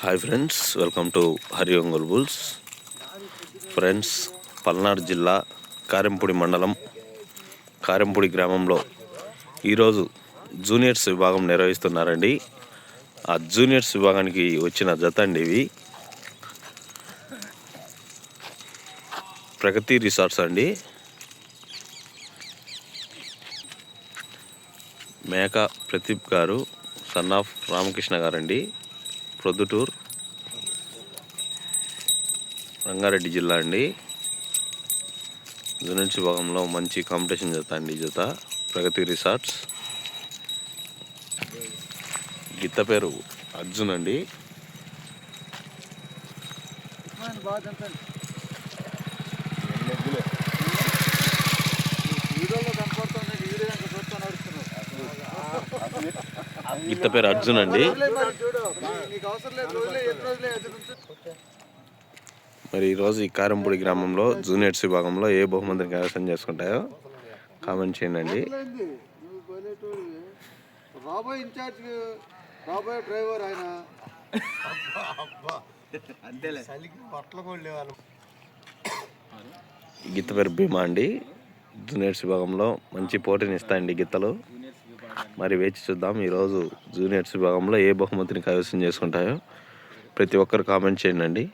Hi friends welcome to Hari Ongole bulls friends Palnadu జిల్లా కారెంపూడి మండలం కారెంపూడి గ్రామంలో ఈరోజు జూనియర్స్ విభాగం నిర్వహిస్తున్నారండి. ఆ జూనియర్స్ విభాగానికి వచ్చిన జత అండి ఇవి. ప్రగతి రిసార్ట్స్ అండి. మేక ప్రదీప్ గారు సన్ ఆఫ్ రామకృష్ణ గారండి. ప్రొద్దుటూర్. రంగారెడ్డి జిల్లా అండి. జూనియర్స్ విభాగంలో మంచి కాంపిటీషన్ జత అండి జత. ప్రగతి రిసార్ట్స్. గిత్త పేరు అర్జున్ అండి. గిత్త పేరు అర్జున్ అండి. మరి ఈరోజు ఈ కారంపూడి గ్రామంలో జూనియర్స్ విభాగంలో ఏ బహుమతిని కైవసం చేసుకుంటాయో కామెంట్ చేయండి రాబోయే ఇన్ఛార్జ్ రాబోయే డ్రైవర్ ఆయన. గిత్త పేరు భీమా అండి. జూనియర్స్ విభాగంలో మంచి పోటీని ఇస్తాయండి గిత్తలు మరి వేచి చూద్దాం. ఈరోజు జూనియర్స్ విభాగంలో ఏ బహుమతిని కైవసం చేసుకుంటాయో ప్రతి ఒక్కరు కామెంట్ చేయండి.